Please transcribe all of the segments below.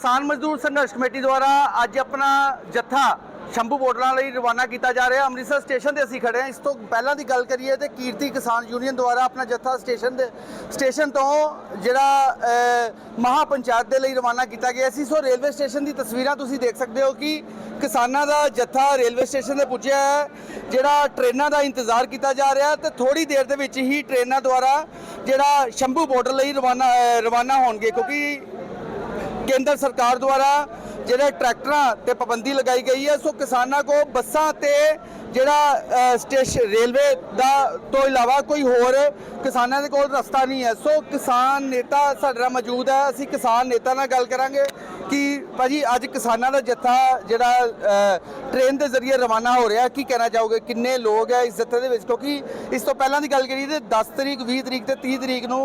ਕਿਸਾਨ ਮਜ਼ਦੂਰ ਸੰਘਰਸ਼ ਕਮੇਟੀ ਦੁਆਰਾ ਅੱਜ ਆਪਣਾ ਜੱਥਾ ਸ਼ੰਭੂ ਬੋਡਰਾਂ ਲਈ ਰਵਾਨਾ ਕੀਤਾ ਜਾ ਰਿਹਾ। ਅੰਮ੍ਰਿਤਸਰ ਸਟੇਸ਼ਨ ਤੇ ਅਸੀਂ ਖੜੇ ਹਾਂ। ਇਸ ਤੋਂ ਪਹਿਲਾਂ ਦੀ ਗੱਲ ਕਰੀਏ ਤੇ ਕੀਰਤੀ ਕਿਸਾਨ ਯੂਨੀਅਨ ਦੁਆਰਾ ਆਪਣਾ ਜੱਥਾ ਸਟੇਸ਼ਨ ਦੇ ਸਟੇਸ਼ਨ ਤੋਂ ਜਿਹੜਾ ਅ, ਮਹਾ ਪੰਚਾਇਤ ਦੇ ਲਈ ਰਵਾਨਾ ਕੀਤਾ ਗਿਆ ਸੀ। ਸੋ ਰੇਲਵੇ ਸਟੇਸ਼ਨ ਦੀ ਤਸਵੀਰਾਂ ਤੁਸੀਂ ਦੇਖ ਸਕਦੇ ਹੋ ਕਿ ਕਿਸਾਨਾਂ ਦਾ ਜੱਥਾ ਰੇਲਵੇ ਸਟੇਸ਼ਨ ਤੇ ਪੁੱਜਿਆ ਹੈ ਜਿਹੜਾ ਟ੍ਰੇਨਾਂ ਦਾ ਇੰਤਜ਼ਾਰ ਕੀਤਾ ਜਾ ਰਿਹਾ ਤੇ ਥੋੜੀ ਦੇਰ ਦੇ ਵਿੱਚ ਹੀ ਟ੍ਰੇਨਾਂ ਦੁਆਰਾ ਜਿਹੜਾ ਸ਼ੰਭੂ ਬਾਰਡਰ ਲਈ ਰਵਾਨਾ ਰਵਾਨਾ ਹੋਣਗੇ। ਕਿਉਂਕਿ ਕੇਂਦਰ ਸਰਕਾਰ ਦੁਆਰਾ ਜਿਹੜੇ ਟਰੈਕਟਰਾਂ ਤੇ ਪਾਬੰਦੀ ਲਗਾਈ ਗਈ ਹੈ, ਸੋ ਕਿਸਾਨਾਂ ਕੋ ਬੱਸਾਂ ਤੇ ਜਿਹੜਾ ਸਟੇਸ਼ਨ ਰੇਲਵੇ ਦਾ ਤੋਂ ਇਲਾਵਾ ਕੋਈ ਹੋਰ ਕਿਸਾਨਾਂ ਦੇ ਕੋਲ ਰਸਤਾ ਨਹੀਂ ਹੈ। ਸੋ ਕਿਸਾਨ ਨੇਤਾ ਸਾਡੇ ਨਾਲ ਮੌਜੂਦ ਹੈ। ਅਸੀਂ ਕਿਸਾਨ ਨੇਤਾ ਨਾਲ ਗੱਲ ਕਰਾਂਗੇ ਕਿ ਭਾਜੀ ਅੱਜ ਕਿਸਾਨਾਂ ਦਾ ਜੱਥਾ ਜਿਹੜਾ ਟ੍ਰੇਨ ਦੇ ਜ਼ਰੀਏ ਰਵਾਨਾ ਹੋ ਰਿਹਾ ਕੀ ਕਹਿਣਾ ਚਾਹੋਗੇ? ਕਿੰਨੇ ਲੋਕ ਹੈ ਇਸ ਜੱਥੇ ਦੇ ਵਿੱਚ? ਕਿਉਂਕਿ ਇਸ ਤੋਂ ਪਹਿਲਾਂ ਦੀ ਗੱਲ ਕਰੀਏ ਤੇ 10 ਤਰੀਕ 20 ਤਰੀਕ ਤੇ 30 ਤਰੀਕ ਨੂੰ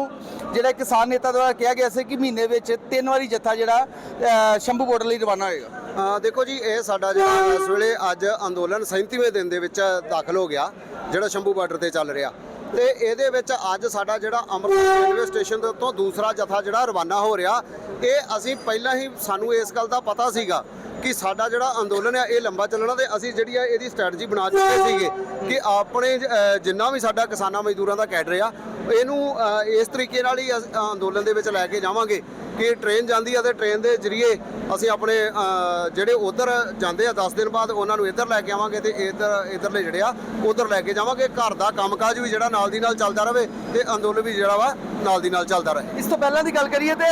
ਜਿਹੜਾ ਕਿਸਾਨ ਨੇਤਾ ਦੁਆਰਾ ਕਿਹਾ ਗਿਆ ਸੀ ਕਿ ਮਹੀਨੇ ਵਿੱਚ ਤਿੰਨ ਵਾਰੀ ਜੱਥਾ ਜਿਹੜਾ ਅ, ਸ਼ੰਭੂ ਬਾਰਡਰ ਲਈ ਰਵਾਨਾ ਹੋਏਗਾ। ਅ, ਦੇਖੋ ਜੀ ਇਹ ਸਾਡਾ ਜਿਹੜਾ ਇਸ ਵੇਲੇ ਅੱਜ ਅੰਦੋਲਨ 37ਵੇਂ ਦਿਨ ਦੇ ਵਿੱਚ ਦਾਖਲ ਹੋ ਗਿਆ ਜਿਹੜਾ ਸ਼ੰਭੂ ਬਾਰਡਰ ਤੇ ਚੱਲ ਰਿਹਾ। ਤੇ ਇਹਦੇ ਵਿੱਚ ਅੱਜ ਸਾਡਾ ਜਿਹੜਾ ਅੰਮ੍ਰਿਤਸਰ ਰੇਲਵੇ ਸਟੇਸ਼ਨ ਦੇ ਉੱਤੋਂ ਦੂਸਰਾ ਜਥਾ ਜਿਹੜਾ ਰਵਾਨਾ ਹੋ ਰਿਹਾ ਇਹ ਅਸੀਂ ਪਹਿਲਾਂ ਹੀ ਸਾਨੂੰ ਇਸ ਗੱਲ ਦਾ ਪਤਾ ਸੀਗਾ ਕਿ ਸਾਡਾ ਜਿਹੜਾ ਅੰਦੋਲਨ ਹੈ ਇਹ ਲੰਬਾ ਚੱਲਣਾ ਤੇ ਅਸੀਂ ਜਿਹੜੀ ਹੈ ਇਹਦੀ ਸਟ੍ਰੈਟਜੀ ਬਣਾ ਚੁੱਕੇ ਸੀਗੇ ਕਿ ਆਪਣੇ ਅ, ਜਿੰਨਾ ਵੀ ਸਾਡਾ ਕਿਸਾਨਾਂ ਮਜ਼ਦੂਰਾਂ ਦਾ ਕੈਡਰ ਆ ਇਹਨੂੰ ਅ, ਇਸ ਤਰੀਕੇ ਨਾਲ ਹੀ ਅਸ- ਅੰਦੋਲਨ ਦੇ ਵਿੱਚ ਲੈ ਕੇ ਜਾਵਾਂਗੇ। ਕਿ ਟ੍ਰੇਨ ਜਾਂਦੀ ਆ ਤੇ ਟ੍ਰੇਨ ਦੇ ਜ਼ਰੀਏ ਅਸੀਂ ਆਪਣੇ ਅ, ਜਿਹੜੇ ਉਧਰ ਜਾਂਦੇ ਆ 10 ਦਿਨ ਬਾਅਦ ਉਹਨਾਂ ਨੂੰ ਇੱਧਰ ਲੈ ਕੇ ਆਵਾਂਗੇ ਤੇ ਇੱਧਰ ਇੱਧਰਲੇ ਜਿਹੜੇ ਆ ਉਧਰ ਲੈ ਕੇ ਜਾਵਾਂਗੇ। ਘਰ ਦਾ ਕੰਮਕਾਜ ਵੀ ਜਿਹੜਾ ਨਾਲ ਦੀ ਨਾਲ ਚੱਲਦਾ ਰਹੇ ਤੇ ਅੰਦੋਲਨ ਵੀ ਜਿਹੜਾ ਵਾ ਨਾਲ ਦੀ ਨਾਲ ਚੱਲਦਾ ਰਹੇ। ਇਸ ਤੋਂ ਪਹਿਲਾਂ ਦੀ ਗੱਲ ਕਰੀਏ ਤੇ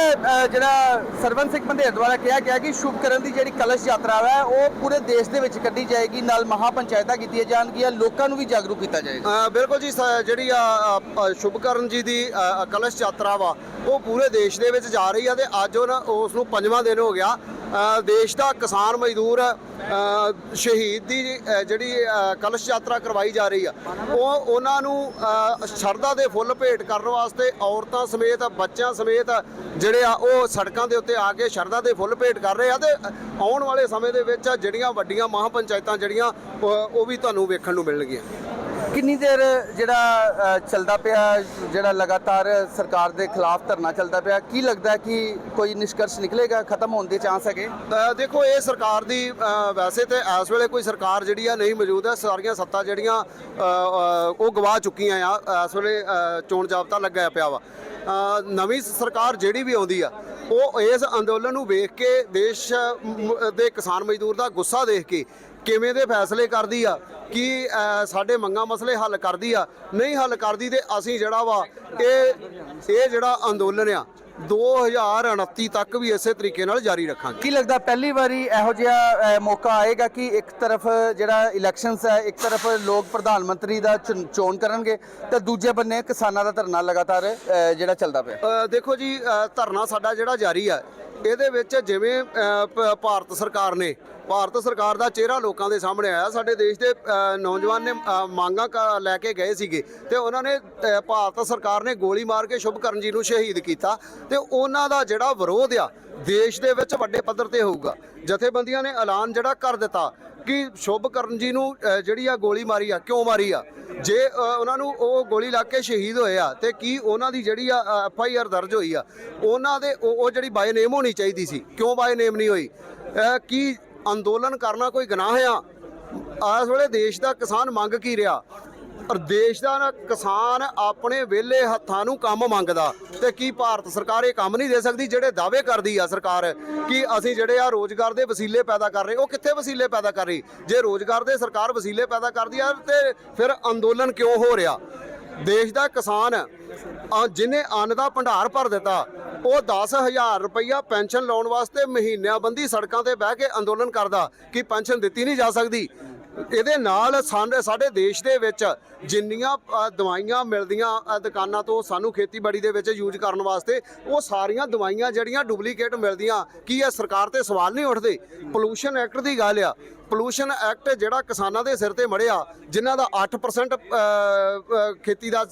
ਜਿਹੜਾ ਸਰਵਨ ਸਿੰਘ ਬੰਦੇਰ ਦੁਆਰਾ ਕਿਹਾ ਗਿਆ ਕਿ ਸ਼ੁਭ ਕਰਨ ਦੀ ਜਿਹੜੀ ਕਲਸ਼ ਯਾਤਰਾ ਹੈ ਉਹ ਪੂਰੇ ਦੇਸ਼ ਦੇ ਵਿੱਚ ਕੱਢੀ ਜਾਏਗੀ ਨਾਲ ਮਹਾ ਪੰਚਾਇਤਾਂ ਕੀਤੀਆਂ ਜਾਣਗੀਆਂ ਲੋਕਾਂ ਨੂੰ ਵੀ ਜਾਗਰੂਕ ਕੀਤਾ ਜਾਏਗਾ। ਬਿਲਕੁਲ ਜੀ ਜਿਹੜੀ ਆ ਅ, ਸ਼ੁਭਕਰਨ ਜੀ ਦੀ ਕਲਸ਼ ਯਾਤਰਾ ਵਾ ਉਹ ਪੂਰੇ ਦੇਸ਼ ਦੇ ਵਿੱਚ ਜਾ ਰਹੀ ਆ ਤੇ ਅੱਜ ਉਹ ਉਸ ਨੂੰ ਪੰਜਵਾਂ ਦਿਨ ਹੋ ਗਿਆ। ਦੇਸ਼ ਦਾ ਕਿਸਾਨ ਮਜ਼ਦੂਰ ਸ਼ਹੀਦ ਦੀ ਜਿਹੜੀ ਕਲਸ਼ ਯਾਤਰਾ ਕਰਵਾਈ ਜਾ ਰਹੀ ਆ। ਉਹ ਉਹਨਾਂ ਨੂੰ ਸ਼ਰਧਾ ਦੇ ਫੁੱਲ ਭੇਟ ਕਰਨ ਵਾਸਤੇ ਔਰਤਾਂ ਸਮੇਤ, ਬੱਚਿਆਂ ਸਮੇਤ ਜਿਹੜੇ ਆ, ਉਹ ਸੜਕਾਂ ਦੇ ਉੱਤੇ ਆ ਕੇ ਸ਼ਰਧਾ ਦੇ ਫੁੱਲ ਭੇਟ ਕਰ ਰਹੇ ਆ ਤੇ ਆਉਣ ਵਾਲੇ ਸਮੇਂ ਦੇ ਵਿੱਚ ਜਿਹੜੀਆਂ ਵੱਡੀਆਂ ਮਹਾਪੰਚਾਇਤਾਂ ਜਿਹੜੀਆਂ ਉਹ ਵੀ ਤੁਹਾਨੂੰ ਵੇਖਣ ਨੂੰ ਮਿਲਣਗੀਆਂ। ਕਿੰਨੀ ਦੇਰ ਜਿਹੜਾ ਚੱਲਦਾ ਪਿਆ, ਜਿਹੜਾ ਲਗਾਤਾਰ ਸਰਕਾਰ ਦੇ ਖਿਲਾਫ ਧਰਨਾ ਚੱਲਦਾ ਪਿਆ, ਕੀ ਲੱਗਦਾ ਕਿ ਕੋਈ ਨਿਸ਼ਕਰਸ਼ ਨਿਕਲੇਗਾ, ਖਤਮ ਹੋਣ ਦੇ ਚਾਂਸ ਹੈਗੇ? ਦੇਖੋ, ਇਹ ਸਰਕਾਰ ਦੀ ਵੈਸੇ ਤੇ ਇਸ ਵੇਲੇ ਕੋਈ ਸਰਕਾਰ ਜਿਹੜੀ ਆ ਨਹੀਂ ਮੌਜੂਦ ਹੈ, ਸਾਰੀਆਂ ਸੱਤਾ ਜਿਹੜੀਆਂ ਉਹ ਗਵਾ ਚੁੱਕੀਆਂ ਆ, ਇਸ ਵੇਲੇ ਚੋਣ ਜਾਬਤਾ ਲੱਗਿਆ ਪਿਆ ਵਾ। ਨਵੀਂ ਸਰਕਾਰ ਜਿਹੜੀ ਵੀ ਆਉਂਦੀ ਆ, ਉਹ ਇਸ ਅੰਦੋਲਨ ਨੂੰ ਵੇਖ ਕੇ ਦੇਸ਼ ਦੇ ਕਿਸਾਨ ਮਜ਼ਦੂਰ ਦਾ ਗੁੱਸਾ ਦੇਖ ਕੇ ਕਿਵੇਂ ਦੇ ਫੈਸਲੇ ਕਰਦੀ ਆ? ਕੀ ਸਾਡੇ ਮੰਗਾਂ ਮਸਲੇ ਹੱਲ ਕਰਦੀ ਆ? ਨਹੀਂ ਹੱਲ ਕਰਦੀ ਤੇ ਅਸੀਂ ਜਿਹੜਾ ਵਾ ਇਹ ਇਹ ਜਿਹੜਾ ਅੰਦੋਲਨ ਆ 2029 ਤੱਕ ਵੀ ਇਸੇ ਤਰੀਕੇ ਨਾਲ ਜਾਰੀ ਰੱਖਾਂਗੇ। ਕੀ ਲੱਗਦਾ ਪਹਿਲੀ ਵਾਰੀ ਇਹੋ ਜਿਹਾ ਮੌਕਾ ਆਏਗਾ ਕਿ ਇੱਕ ਤਰਫ ਜਿਹੜਾ ਇਲੈਕਸ਼ਨਸ ਹੈ ਇੱਕ ਤਰਫ ਲੋਕ ਪ੍ਰਧਾਨ ਮੰਤਰੀ ਦਾ ਚੁਣ- ਕਰਨਗੇ ਤੇ ਦੂਜੇ ਬੰਨੇ ਕਿਸਾਨਾਂ ਦਾ ਧਰਨਾ ਲਗਾਤਾਰ ਜਿਹੜਾ ਚੱਲਦਾ ਪਿਆ? ਦੇਖੋ ਜੀ ਧਰਨਾ ਸਾਡਾ ਜਿਹੜਾ ਜਾਰੀ ਆ ਇਹਦੇ ਵਿੱਚ ਜਿਵੇਂ ਭਾਰਤ ਸਰਕਾਰ ਨੇ ਭਾਰਤ ਸਰਕਾਰ ਦਾ ਚਿਹਰਾ ਲੋਕਾਂ ਦੇ ਸਾਹਮਣੇ ਆਇਆ। ਸਾਡੇ ਦੇਸ਼ ਦੇ ਨੌਜਵਾਨ ਨੇ ਮੰਗਾਂ ਕ- ਲੈ ਕੇ ਗਏ ਸੀਗੇ। ਤੇ ਉਹਨਾਂ ਨੇ ਭਾਰਤ ਸਰਕਾਰ ਨੇ ਗੋਲੀ ਮਾਰ ਕੇ ਸ਼ੁਭਕਰਨ ਜੀ ਨੂੰ ਸ਼ਹੀਦ ਕੀਤਾ। ਤੇ ਉਹਨਾਂ ਦਾ ਜਿਹੜਾ ਵਿਰੋਧ ਆ, ਦੇਸ਼ ਦੇ ਵਿੱਚ ਵੱਡੇ ਪੱਧਰ ਤੇ ਹੋਊਗਾ। ਜਥੇਬੰਦੀਆਂ ਨੇ ਐਲਾਨ ਜਿਹੜਾ ਕਰ ਦਿੱਤਾ ਕਿ ਸ਼ੁਭਕਰਨ ਜੀ ਨੂੰ ਜਿਹੜੀ ਆ ਗੋਲੀ ਮਾਰੀ ਆ, ਕਿਉਂ ਮਾਰੀ ਆ? ਜੇ ਉਹਨਾਂ ਨੂੰ ਉਹ ਗੋਲੀ ਲੱਗ ਕੇ ਸ਼ਹੀਦ ਹੋਏ ਆ, ਤੇ ਕੀ ਉਹਨਾਂ ਦੀ ਜਿਹੜੀ ਆ ਐਫ ਆਈ ਆਰ ਦਰਜ ਹੋਈ ਆ, ਉਹਨਾਂ ਦੇ ਉਹ ਜਿਹੜੀ ਬਾਏ ਨੇਮ ਹੋਣੀ ਚਾਹੀਦੀ ਸੀ, ਕਿਉਂ ਬਾਏ ਨੇਮ ਨਹੀਂ ਹੋਈ? ਕੀ ਅੰਦੋਲਨ ਕਰਨਾ ਕੋਈ ਗੁਨਾਹ ਆ? ਇਸ ਵੇਲੇ ਦੇਸ਼ ਦਾ ਕਿਸਾਨ ਮੰਗ ਕੀ ਰਿਹਾ? ਔਰ ਦੇਸ਼ ਦਾ ਨਾ ਕਿਸਾਨ ਆਪਣੇ ਵਿਹਲੇ ਹੱਥਾਂ ਨੂੰ ਕੰਮ ਮੰਗਦਾ ਤੇ ਕੀ ਭਾਰਤ ਸਰਕਾਰ ਇਹ ਕੰਮ ਨਹੀਂ ਦੇ ਸਕਦੀ ਜਿਹੜੇ ਦਾਅਵੇ ਕਰਦੀ ਆ ਸਰਕਾਰ? ਕਿ ਅਸੀਂ ਜਿਹੜੇ ਆ ਰੋਜ਼ਗਾਰ ਦੇ ਵਸੀਲੇ ਪੈਦਾ ਕਰ ਰਹੇ, ਉਹ ਕਿੱਥੇ ਵਸੀਲੇ ਪੈਦਾ ਕਰ ਰਹੀ? ਜੇ ਰੋਜ਼ਗਾਰ ਦੇ ਸਰਕਾਰ ਵਸੀਲੇ ਪੈਦਾ ਕਰਦੀ ਆ ਤੇ ਫਿਰ ਅੰਦੋਲਨ ਕਿਉਂ ਹੋ ਰਿਹਾ? ਦੇਸ਼ ਦਾ ਕਿਸਾਨ ਜਿਹਨੇ ਅੰਨ ਦਾ ਭੰਡਾਰ ਭਰ ਦਿੱਤਾ ਉਹ 10000 ਰੁਪਈਆ ਪੈਨਸ਼ਨ ਲਾਉਣ ਵਾਸਤੇ ਮਹੀਨਿਆਂ ਬੰਦੀ ਸੜਕਾਂ ਤੇ ਬਹਿ ਕੇ ਅੰਦੋਲਨ ਕਰਦਾ ਕਿ ਪੈਨਸ਼ਨ ਦਿੱਤੀ ਨਹੀਂ ਜਾ ਸਕਦੀ। ਇਹਦੇ ਨਾਲ ਸਾਡੇ ਸਾਡੇ ਦੇਸ਼ ਦੇ ਵਿੱਚ ਜਿੰਨੀਆਂ ਦਵਾਈਆਂ ਮਿਲਦੀਆਂ ਦੁਕਾਨਾਂ ਤੋਂ ਸਾਨੂੰ ਖੇਤੀਬਾੜੀ ਦੇ ਵਿੱਚ ਯੂਜ਼ ਕਰਨ ਵਾਸਤੇ, ਉਹ ਸਾਰੀਆਂ ਦਵਾਈਆਂ ਜਿਹੜੀਆਂ ਡੁਪਲੀਕੇਟ ਮਿਲਦੀਆਂ। ਕੀ ਇਹ ਸਰਕਾਰ ਤੇ ਸਵਾਲ ਨਹੀਂ ਉੱਠਦੇ? ਪੋਲੂਸ਼ਨ ਐਕਟ ਦੀ ਗੱਲ ਆ। ਪੋਲੂਸ਼ਨ ਐਕਟ ਜਿਹੜਾ ਕਿਸਾਨਾਂ ਦੇ ਸਿਰ ਤੇ ਮੜਿਆ, ਜਿਨ੍ਹਾਂ ਦਾ 8% ਖੇਤੀ ਦਾ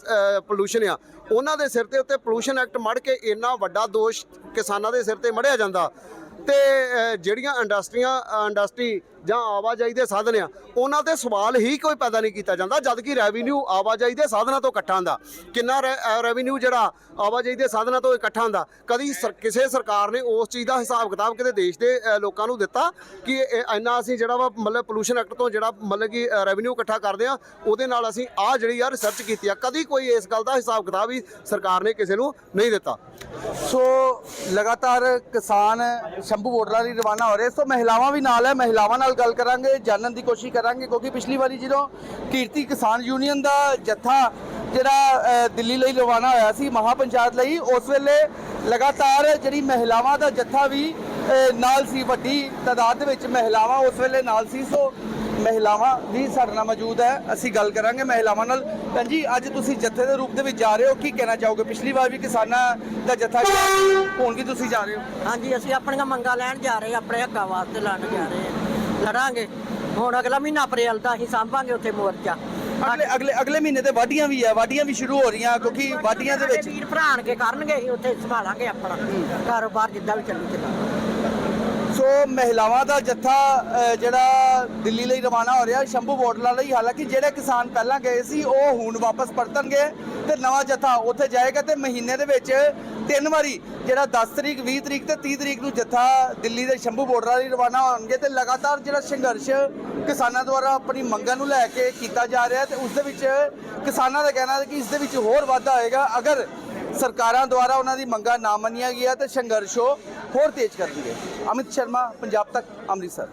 ਪੋਲੂਸ਼ਨ ਆ, ਉਹਨਾਂ ਦੇ ਸਿਰ ਤੇ ਉੱਤੇ ਪੋਲੂਸ਼ਨ ਐਕਟ ਮੜ ਕੇ ਇੰਨਾ ਵੱਡਾ ਦੋਸ਼ ਕਿਸਾਨਾਂ ਦੇ ਸਿਰ ਤੇ ਮੜਿਆ ਜਾਂਦਾ। ਤੇ ਜਿਹੜੀਆਂ ਇੰਡਸਟਰੀਆਂ ਇੰਡਸਟਰੀ ਜਾਂ ਆਵਾਜਾਈ ਦੇ ਸਾਧਨ ਆ, ਉਹਨਾਂ ਤੇ ਸਵਾਲ ਹੀ ਕੋਈ ਪੈਦਾ ਨਹੀਂ ਕੀਤਾ ਜਾਂਦਾ ਜਦ ਕਿ ਰੈਵਨਿਊ ਆਵਾਜਾਈ ਦੇ ਸਾਧਨਾਂ ਤੋਂ ਇਕੱਠਾ ਹੁੰਦਾ। ਕਿੰਨਾ ਰੈਵਨਿਊ ਜਿਹੜਾ ਆਵਾਜਾਈ ਦੇ ਸਾਧਨਾਂ ਤੋਂ ਇਕੱਠਾ ਹੁੰਦਾ, ਕਦੀ ਸਰ- ਕਿਸੇ ਸਰਕਾਰ ਨੇ ਉਸ ਚੀਜ਼ ਦਾ ਹਿਸਾਬ ਕਿਤਾਬ ਕਿਤੇ ਦੇਸ਼ ਦੇ ਲੋਕਾਂ ਨੂੰ ਦਿੱਤਾ ਕਿ ਇੰਨਾ ਅਸੀਂ ਜਿਹੜਾ ਵਾ ਮਤਲਬ ਪੋਲੂਸ਼ਨ ਐਕਟ ਤੋਂ ਜਿਹੜਾ ਮਤਲਬ ਕਿ ਰੈਵਨਿਊ ਇਕੱਠਾ ਕਰਦੇ ਆ, ਉਹਦੇ ਨਾਲ ਅਸੀਂ ਆ ਜਿਹੜੀ ਆ ਰਿਸਰਚ ਕੀਤੀ ਆ, ਕਦੀ ਕੋਈ ਇਸ ਗੱਲ ਦਾ ਹਿਸਾਬ ਕਿਤਾਬ ਵੀ ਸਰਕਾਰ ਨੇ ਕਿਸੇ ਨੂੰ ਨਹੀਂ ਦਿੱਤਾ। ਸੋ ਲਗਾਤਾਰ ਕਿਸਾਨ ਸ਼ੰਭੂ ਬੋਰਡਰਾਂ ਲਈ ਰਵਾਨਾ ਹੋ ਰਹੇ। ਸੋ ਮਹਿਲਾਵਾਂ ਵੀ ਨਾਲ ਹੈ। ਮਹਿਲਾਵਾਂ ਨਾਲ ਗੱਲ ਕਰਾਂਗੇ, ਜਾਣਨ ਦੀ ਕੋਸ਼ਿਸ਼ ਕਰਾਂਗੇ, ਕਿਉਂਕਿ ਪਿਛਲੀ ਵਾਰੀ ਜਦੋਂ ਕੀਰਤੀ ਕਿਸਾਨ ਯੂਨੀਅਨ ਦਾ ਜੱਥਾ ਜਿਹੜਾ ਦਿੱਲੀ ਲਈ ਰਵਾਨਾ ਹੋਇਆ ਸੀ ਮਹਾ ਪੰਚਾਇਤ ਲਈ, ਉਸ ਵੇਲੇ ਲਗਾਤਾਰ ਜਿਹੜੀ ਮਹਿਲਾਵਾਂ ਦਾ ਜੱਥਾ ਵੀ ਨਾਲ ਸੀ, ਵੱਡੀ ਤਾਦਾਦ ਦੇ ਵਿੱਚ ਮਹਿਲਾਵਾਂ ਉਸ ਵੇਲੇ ਨਾਲ ਸੀ। ਸੋ ਮਹਿਲਾਵਾਂ ਵੀ ਸਾਡੇ ਨਾਲ ਮੌਜੂਦ ਹੈ। ਅਸੀਂ ਗੱਲ ਕਰਾਂਗੇ ਮਹਿਲਾਵਾਂ ਨਾਲ। ਭੈਣ ਜੀ ਅੱਜ ਤੁਸੀਂ ਜੱਥੇ ਦੇ ਰੂਪ ਦੇ ਵਿੱਚ ਜਾ ਰਹੇ ਹੋ। ਕੀ ਕਹਿਣਾ ਚਾਹੋਗੇ? ਪਿਛਲੀ ਵਾਰ ਵੀ ਕਿਸਾਨਾਂ ਦਾ ਜੱਥਾ ਗਿਆ ਹੁਣ ਵੀ ਤੁਸੀਂ ਜਾ ਰਹੇ ਹੋ? ਹਾਂਜੀ ਅਸੀਂ ਆਪਣੀਆਂ ਮੰਗਾਂ ਲੈਣ ਜਾ ਰਹੇ ਆਪਣੇ ਹੱਕਾਂ ਵਾਸਤੇ ਲੜਨ ਜਾ ਰਹੇ ਹਾਂ। ਲੜਾਂਗੇ। ਹੁਣ ਅਗਲਾ ਮਹੀਨਾ ਅਪ੍ਰੈਲ ਦਾ ਅਸੀਂ ਸਾਂਭਾਂਗੇ ਉੱਥੇ ਮੋਰਚਾ। ਅਗਲੇ ਅਗਲੇ ਅਗਲੇ ਮਹੀਨੇ ਤੇ ਵਾਢੀਆਂ ਵੀ ਹੈ ਵਾਢੀਆਂ ਵੀ ਸ਼ੁਰੂ ਹੋ ਰਹੀਆਂ ਕਿਉਂਕਿ ਵਾਢੀਆਂ ਦੇ ਵਿੱਚ ਵੀਰ ਭਰਾਣ ਕੇ ਕਰਨਗੇ ਅਸੀਂ ਉੱਥੇ ਸੰਭਾਲਾਂਗੇ ਆਪਣਾ। ਕਾਰੋਬਾਰ ਜਿੱਦਾਂ ਵੀ ਚੱਲੂ ਚੱਲਾਂਗੇ। ਸੋ ਮਹਿਲਾਵਾਂ ਦਾ ਜੱਥਾ ਜਿਹੜਾ ਦਿੱਲੀ ਲਈ ਰਵਾਨਾ ਹੋ ਰਿਹਾ। ਸ਼ੰਭੂ ਬੋਟਲਾ ਲਈ ਹਾਲਾਂਕਿ ਜਿਹੜੇ ਕਿਸਾਨ ਪਹਿਲਾਂ ਗਏ ਸੀ, ਉਹ ਹੁਣ ਵਾਪਸ ਪਰਤਣਗੇ ਤੇ ਨਵਾਂ ਜਥਾ ਉੱਥੇ ਜਾਏਗਾ ਤੇ ਮਹੀਨੇ ਦੇ ਵਿੱਚ ਤਿੰਨ ਵਾਰੀ ਜਿਹੜਾ 10 ਤਰੀਕ 20 ਤਰੀਕ ਤੇ 30 ਤਰੀਕ ਨੂੰ ਜਥਾ ਦਿੱਲੀ ਦੇ ਸ਼ੰਭੂ ਬੋਟਲਾ ਲਈ ਰਵਾਨਾ ਹੋਣਗੇ ਤੇ ਲਗਾਤਾਰ ਜਿਹੜਾ ਸੰਘਰਸ਼ ਕਿਸਾਨਾਂ ਦੁਆਰਾ ਆਪਣੀ ਮੰਗਾਂ ਨੂੰ ਲੈ ਕੇ ਕੀਤਾ ਜਾ ਰਿਹਾ ਤੇ ਉਸ ਦੇ ਵਿੱਚ ਕਿਸਾਨਾਂ ਦਾ ਕਹਿਣਾ ਹੈ ਕਿ ਇਸ ਦੇ ਵਿੱਚ ਹੋਰ ਵਾਧਾ ਹੋਏਗਾ। ਅਗਰ ਸਰਕਾਰਾਂ ਦੁਆਰਾ ਉਹਨਾਂ ਦੀ ਮੰਗਾਂ ਨਾ ਮੰਨੀਆਂ ਗਿਆ ਤੇ ਸੰਘਰਸ਼ ਉਹ ਹੋਰ ਤੇਜ਼ ਕਰ ਦਿਏ ਅਮਿਤ ਸ਼ਰਮਾ, ਪੰਜਾਬ ਤੱਕ, ਅੰਮ੍ਰਿਤਸਰ।